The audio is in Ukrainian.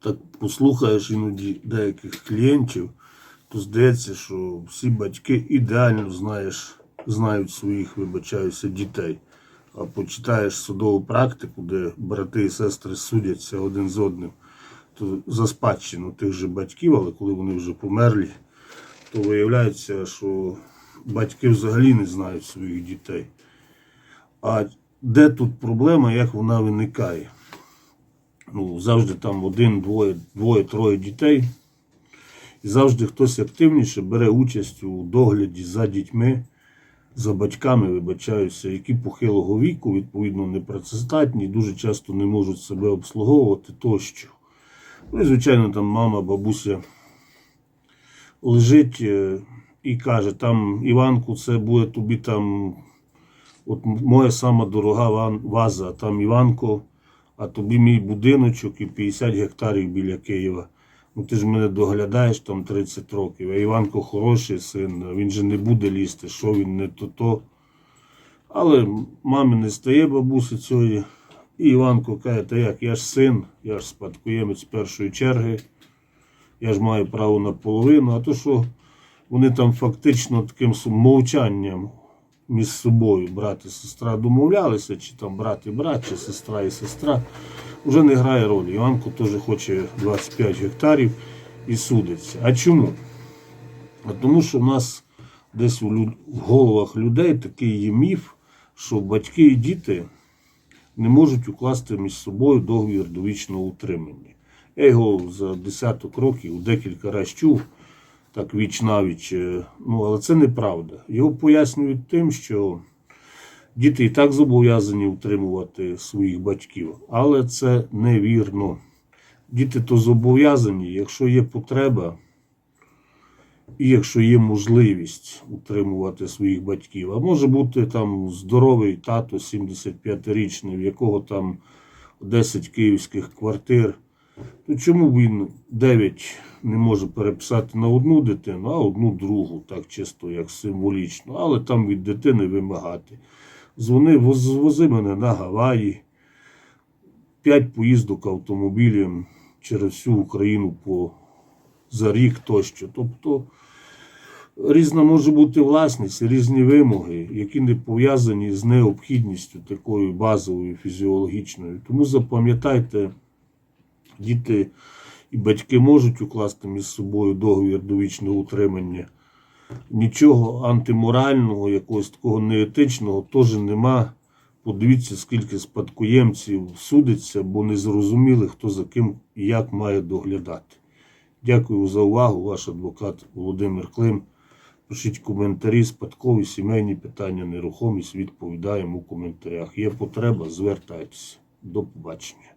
так послухаєш іноді деяких клієнтів, то здається, що всі батьки ідеально знаєш, знають своїх, вибачаюся, дітей. А почитаєш судову практику, де брати і сестри судяться один з одним, то за спадщину тих же батьків, але коли вони вже померлі, то виявляється, що батьки взагалі не знають своїх дітей. А де тут проблема, як вона виникає? Ну, завжди там один, двоє, двоє, троє дітей. І завжди хтось активніше бере участь у догляді за дітьми, за батьками, вибачаюся, які похилого віку, відповідно, непрацездатні, дуже часто не можуть себе обслуговувати тощо. Ну і, звичайно, там мама, бабуся лежить е, і каже, там Іванку, це буде тобі там, от моя сама дорога ваза, там Іванко, а тобі мій будиночок і 50 гектарів біля Києва. Ну ти ж мене доглядаєш там 30 років, а Іванко хороший син, він же не буде лізти, що він не то то. Але мамі не стає бабуся цієї. І Іванко каже, та як, я ж син, я ж спадкоємець першої черги, я ж маю право на половину, а то що вони там фактично таким мовчанням між собою, брат і сестра, домовлялися, чи там брат і брат, чи сестра і сестра, вже не грає ролі. Іванко теж хоче 25 гектарів і судиться. А чому? А тому що в нас десь в головах людей такий є міф, що батьки і діти не можуть укласти між собою договір довічного утримання. Я його за десяток років декілька разів чув, так віч навіч. е, Ну, але це неправда. Його пояснюють тим, що діти і так зобов'язані утримувати своїх батьків, але це невірно. Діти то зобов'язані, якщо є потреба, і якщо є можливість утримувати своїх батьків. А може бути там здоровий тато 75-річний, в якого там 10 київських квартир. То чому він 9 не може переписати на одну дитину, а одну другу, так чисто, як символічно, але там від дитини вимагати. Дзвони, воз, вози мене на Гаваї, 5 поїздок автомобілем через всю Україну по, за рік тощо. Тобто різна може бути власність, різні вимоги, які не пов'язані з необхідністю такою базовою фізіологічною. Тому запам'ятайте, діти і батьки можуть укласти між собою договір довічного утримання. Нічого антиморального, якогось такого неетичного теж нема. Подивіться, скільки спадкоємців судиться, бо не зрозуміли, хто за ким і як має доглядати. Дякую за увагу, ваш адвокат Володимир Клим. Пишіть коментарі, спадкові, сімейні питання, нерухомість, відповідаємо у коментарях. Є потреба, звертайтеся. До побачення.